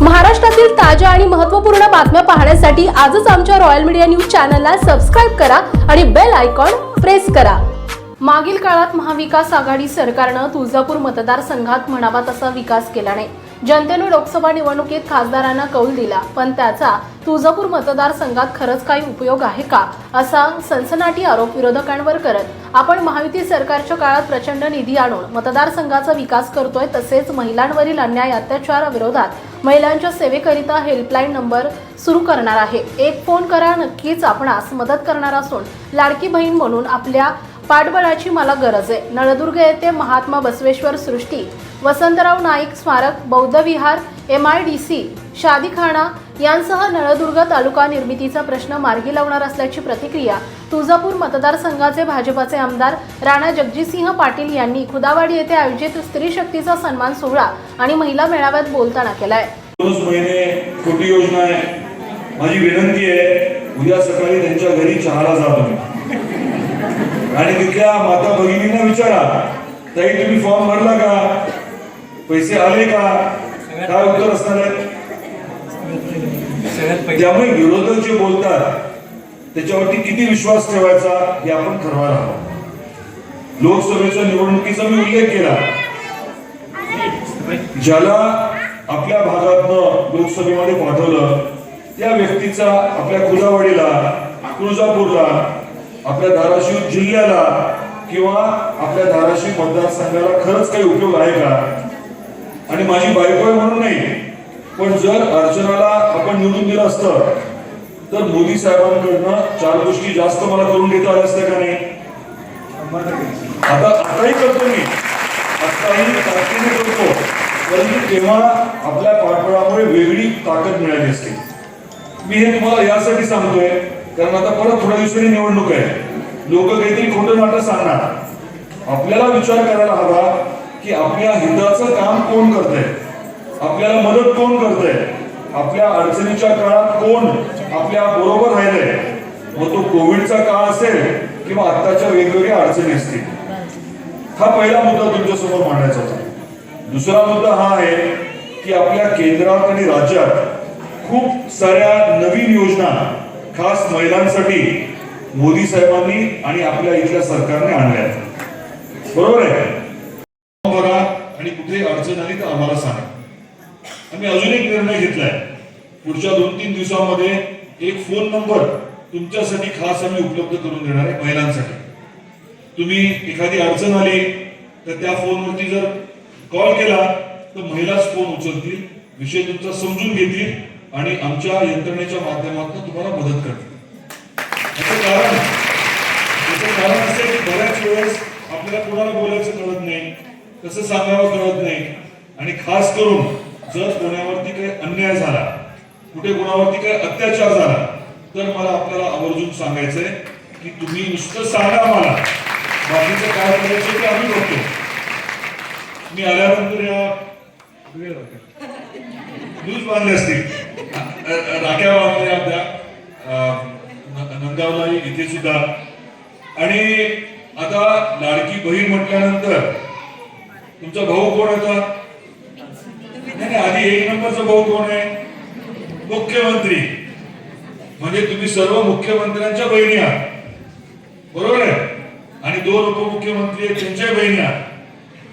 महाराष्ट्रातील ताज्या आणि महत्त्वपूर्ण बातम्या पाहण्यासाठी आजच आमच्या रॉयल मीडिया न्यूज चॅनलला सबस्क्राईब करा आणि बेल आयकॉन प्रेस करा. मागील काळात महाविकास आघाडी सरकारनं तुळजापूर मतदारसंघात म्हणावा तसा विकास केला नाही. जनतेनं लोकसभा निवडणुकीत खासदारांना कौल दिला पण त्याचा तुळजापूर मतदारसंघात खरंच काही उपयोग आहे का? असा सनसनाटी आरोप विरोधकांवर करत आपण महायुती सरकारच्या काळात प्रचंड निधी आणून मतदारसंघाचा विकास करतोय तसेच महिलांवरील अन्याय अत्याचाराविरोधात महिलांच्या सेवेकरिता हेल्पलाईन नंबर सुरू करणार आहे. एक फोन करा नक्कीच आपणास मदत करणार असून लाडकी बहीण म्हणून आपल्या पाठबळाची मला गरज आहे. नळदुर्ग येथे महात्मा बसवेश्वर सृष्टी वसंतराव नाईक स्मारक बौद्ध विहार एम आय डी सी शादीखाना यांसह नळदुर्ग तालुका निर्मितीचा प्रश्न मार्गी लावणार असल्याची प्रतिक्रिया तुळजापूर मतदारसंघाचे भाजपाचे आमदार राणा जगजितसिंह पाटील यांनी खुदावाडी येथे आयोजित स्त्री शक्तीचा सन्मान सोहळा आणि महिला मेळाव्यात बोलताना केलाय. दोनच योजना आहे. माझी विनंती आहे उद्या सकाळी त्यांच्या घरी चहाला जा तुम्ही. आणि तिथल्या माता भगिनींना विचारा ताई तुम्ही फॉर्म भरला का? पैसे आले का? काय उत्तर असणार आहे? सगळ्यात त्यामुळे विरोधक जे बोलतात त्याच्यावरती किती विश्वास ठेवायचा हे आपण ठरवायला हवं लोकसभेच्या निवडणुकीचा मी उल्लेख केला. ज्याला आपल्या भागातनं लोकसभेमध्ये पाठवलं त्या व्यक्तीचा आपल्या कुलावाडीला तुळजापूरला आपल्या धाराशिव जिल्ह्याला किंवा आपल्या धाराशिव मतदारसंघाला खरंच काही उपयोग आहे का? आणि माझी बायको आहे म्हणून नाही. पण जर अर्चनाला आपण निवडून दिलं असतं तर मोदी साहेबांकडनं चार गोष्टी जास्त मला करून घेता आल्या असत्या का नाही? आता आताही करतो मी. आताही ताकदीने करतो. परंतु तेव्हा आपल्या पाठबळामुळे वेगळी ताकद मिळाली असते. मी हे तुम्हाला यासाठी सांगतोय कारण आता परत थोड्या दिवसांनी निवडणूक आहे. लोक काहीतरी खोटं नाटक सांगणार. आपल्याला विचार करायला हवा की आपल्या हिताचं काम कोण करतंय? आपल्याला मदत कोण करतंय? आपल्या अडचणीच्या काळात कोण आपल्या बरोबर राहिलंय? मग तो कोविडचा काळ असेल किंवा आत्ताच्या वेगवेगळ्या अडचणी असतील. हा पहिला मुद्दा तुमच्यासमोर मांडायचा होता. दुसरा मुद्दा हा आहे की आपल्या केंद्रात आणि राज्यात खूप साऱ्या नवीन योजना खास महिलांसाठी मोदी साहेबांनी आणि आपल्या इथल्या सरकारने आणल्या आहेत. बरोबर आहे? बघा आणि कुठे अडचण आली तर आम्हाला सांगा. आम्ही अजून एक निर्णय घेतलाय. पुढच्या दोन तीन दिवसामध्ये एक फोन नंबर तुमच्यासाठी खास आम्ही उपलब्ध करून देणार आहे महिलांसाठी. तुम्ही एखादी अडचण आली तर त्या फोनवरती जर कॉल केला तर महिलाच फोन उचलतील विषय तुमचा समजून घेतील आणि आमच्या यंत्रणेच्या माध्यमातून तुम्हाला मदत करतील. याचं कारण याचं कारण असं की बऱ्याच वेळेस आपल्याला कोणाला बोलायचं कळत नाही कसं सांगावं कळत नाही आणि खास करून जर कोणावरती काही अन्याय झाला कुठे कोणावरती काही अत्याचार झाला तर मला आपल्याला आवर्जून सांगायचंय की तुम्ही नुसतं सांगा मला. बाकीचं काय करायचं ते आम्ही करतो मी आल्यानंतर या न्यूज बांधले असतील राख्या बांधल्या आपल्या नंदावला इथे सुद्धा. आणि आता लाडकी बहीण म्हटल्यानंतर तुमचा भाऊ कोण होता? नाही आधी एक नंबरचा भाऊ कोण आहे? मुख्यमंत्री. म्हणजे तुम्ही सर्व मुख्यमंत्र्यांच्या बहिणी आहात. बरोबर आहे? आणि दोन उपमुख्यमंत्री आहेत त्यांच्या बहिणी आहात.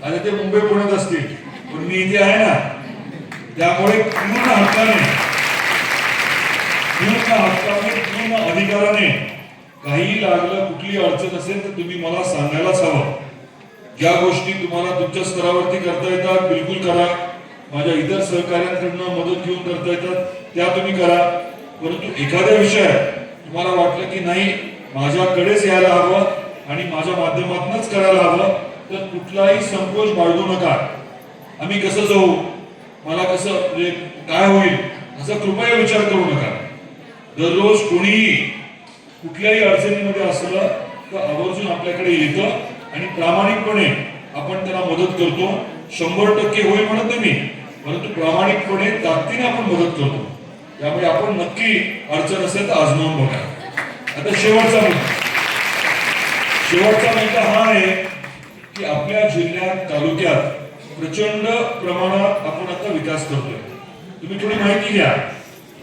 आता ते मुंबई पुण्यात असतील. पण मी इथे आहे ना. त्यामुळे पूर्ण हक्काने पूर्ण हक्काने पूर्ण अधिकाराने काही लागलं कुठली अडचण असेल तर तुम्ही मला सांगायलाच हवं. ज्या गोष्टी तुम्हाला तुमच्या स्तरावरती करता येतात बिलकुल करा. माझ्या इतर सहकार्यांकडनं मदत घेऊन करता येतात त्या तुम्ही करा. परंतु एखाद्या विषय तुम्हाला वाटलं की नाही माझ्याकडेच यायला हवं आणि माझ्या माध्यमातूनच करायला हवं तर कुठलाही संकोच बाळगू नका. आम्ही कसं जाऊ? मला कसं म्हणजे काय होईल? असा कृपया विचार करू नका. दररोज कोणीही कुठल्याही अडचणीमध्ये असलं तर आवर्जून आपल्याकडे येतं आणि प्रामाणिकपणे आपण त्यांना मदत करतो. शंभर टक्के होईल म्हणत नाही मी. परंतु प्रामाणिकपणे ताकदीने आपण मदत करतो त्यामुळे आपण नक्की अडचण असेल तर आजमावून बघा. आता शेवटचा मुद्दा. शेवटचा मुद्दा हा आहे की आपल्या जिल्ह्यात तालुक्यात प्रचंड प्रमाणात आपण आता विकास करतोय. तुम्ही थोडी माहिती घ्या.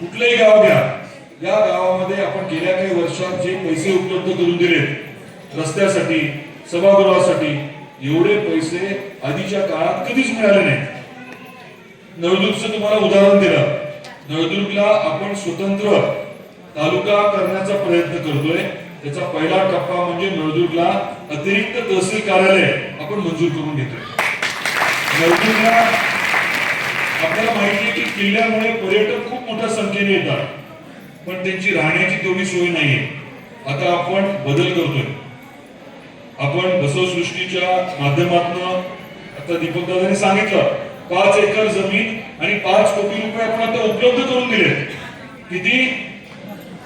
कुठलंही गाव घ्या. या गावामध्ये आपण गेल्या काही वर्षात जे पैसे उपलब्ध करून दिलेत रस्त्यासाठी सभागृहासाठी एवढे पैसे आधीच्या काळात कधीच मिळाले नाहीत. नळदुर्गचं तुम्हाला उदाहरण दिलं. नळदुर्गला आपण स्वतंत्र तालुका करण्याचा प्रयत्न करतोय. त्याचा पहिला टप्पा म्हणजे नळदुर्गला अतिरिक्त तहसील कार्यालय आपण मंजूर करून घेतोय. नळदुर्गला आपल्याला माहिती आहे की किल्ल्यामुळे पर्यटक खूप मोठ्या संख्येने येतात. पण त्यांची राहण्याची तेवढी सोय नाहीये. आता आपण बदल करतोय. आपण बसवसृष्टीच्या माध्यमातून आता दीपक दादाने सांगितलं पाच एकर जमीन आणि पाच कोटी रुपये आपण आता उपलब्ध करून दिले. किती?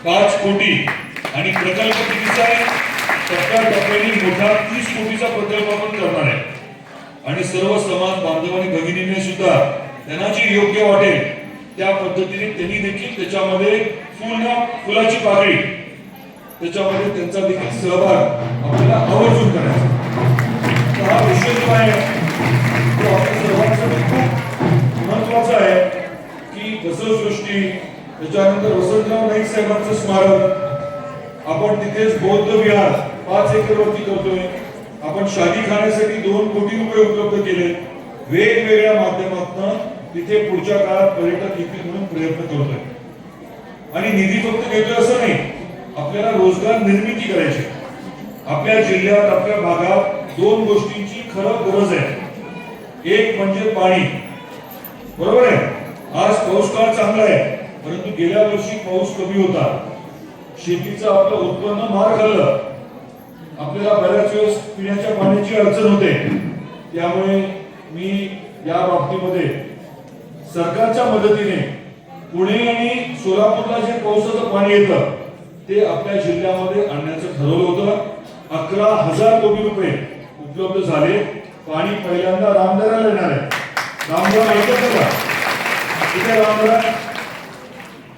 पाच कोटी. आणि प्रकल्प कितीचा आहे? टप्प्याटप्प्याने मोठा तीस कोटीचा प्रकल्प आपण करणार आहे. आणि सर्व समाज बांधव आणि भगिनीने सुद्धा त्यांना जी योग्य वाटेल त्या पद्धतीने त्यांनी देखील त्याच्यामध्ये फुल फुलाची पाकळी त्याच्यामध्ये त्यांचा देखील सहभाग आपल्याला आवर्जून करायचा हा विषय जो आहे तो आपल्या सर्वांसाठी म्हणजे खूप महत्त्वाचा आहे की बसवसृष्टी त्याच्यानंतर वसंतराव नाईक साहेबांचं स्मारक आपण तिथेच बौद्ध विहार पाच एकरवरती करतोय. आपण शादी खाण्यासाठी दोन कोटी रुपये उपलब्ध केले. वेगवेगळ्या माध्यमातून तिथे पुढच्या काळात पर्यटक येतील म्हणून प्रयत्न करतोय. आणि निधी फक्त घेतोय असं नाही. आपल्याला रोजगार निर्मिती करायची. आपल्या जिल्ह्यात आपल्या भागात दोन गोष्टींची खरं गरज आहे. एक म्हणजे पाणी. बरोबर आहे? आज पाऊस काळ चांगला आहे परंतु गेल्या वर्षी पाऊस कमी होता. शेतीचं आपलं उत्पन्न मार खाल्लं. आपल्याला बऱ्याच वेळेस पिण्याच्या पाण्याची अडचण होते. त्यामुळे मी या बाबतीमध्ये सरकारच्या मदतीने पुणे आणि सोलापूरला जे पावसाचं पाणी येतं ते आपल्या जिल्ह्यामध्ये आणण्याचं ठरवलं होतं. अकरा हजार कोटी रुपये उपलब्ध झाले. पाणी पहिल्यांदा रामदाराला येणार आहे. रामदार माहिती का तिथे रामदार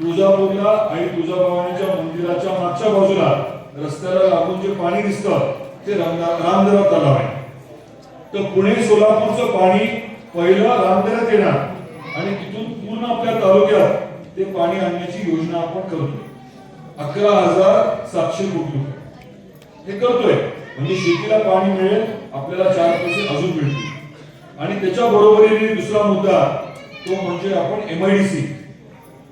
तुळजापूरला आणि तुळजाभवानीच्या मंदिराच्या मागच्या बाजूला रस्त्याला लागून जे पाणी दिसतं ते रामदा- रामदरा तलाव आहे. तर पुणे सोलापूरचं पाणी पहिलं रामदऱ्यात येणार. आणि तिथून पूर्ण आपल्या तालुक्यात ते पाणी आणण्याची योजना आपण करतो अकरा हजार सातशे कोटी रुपये. हे करतोय. म्हणजे शेतीला पाणी मिळेल आपल्याला चार पैसे अजून मिळतील. आणि त्याच्या बरोबरीने दुसरा मुद्दा तो म्हणजे आपण एमआयडीसी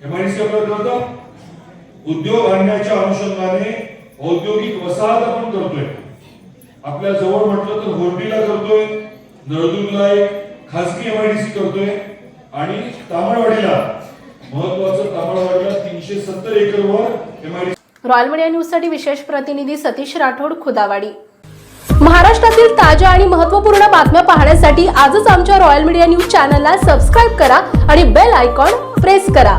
एमआयडीसी आपल्याला कळतं उद्योग आणण्याच्या अनुषंगाने औद्योगिक वसाहत आपण करतोय. आपल्या जवळ म्हटलं तर होर्डीला करतोय नळदुर्गला एक खासगी एमआयडीसी करतोय. आणि तामळवाडीला महत्वाचं तामळवाडीला तीनशे सत्तर एकरवर रॉयल मीडिया न्यूजसाठी विशेष प्रतिनिधी सतीश राठोड खुदावाडी. महाराष्ट्रातील ताज्या आणि महत्त्वपूर्ण बातम्या पाहण्यासाठी आजच आमच्या रॉयल मीडिया न्यूज चॅनलला सबस्क्राईब करा आणि बेल आयकॉन प्रेस करा.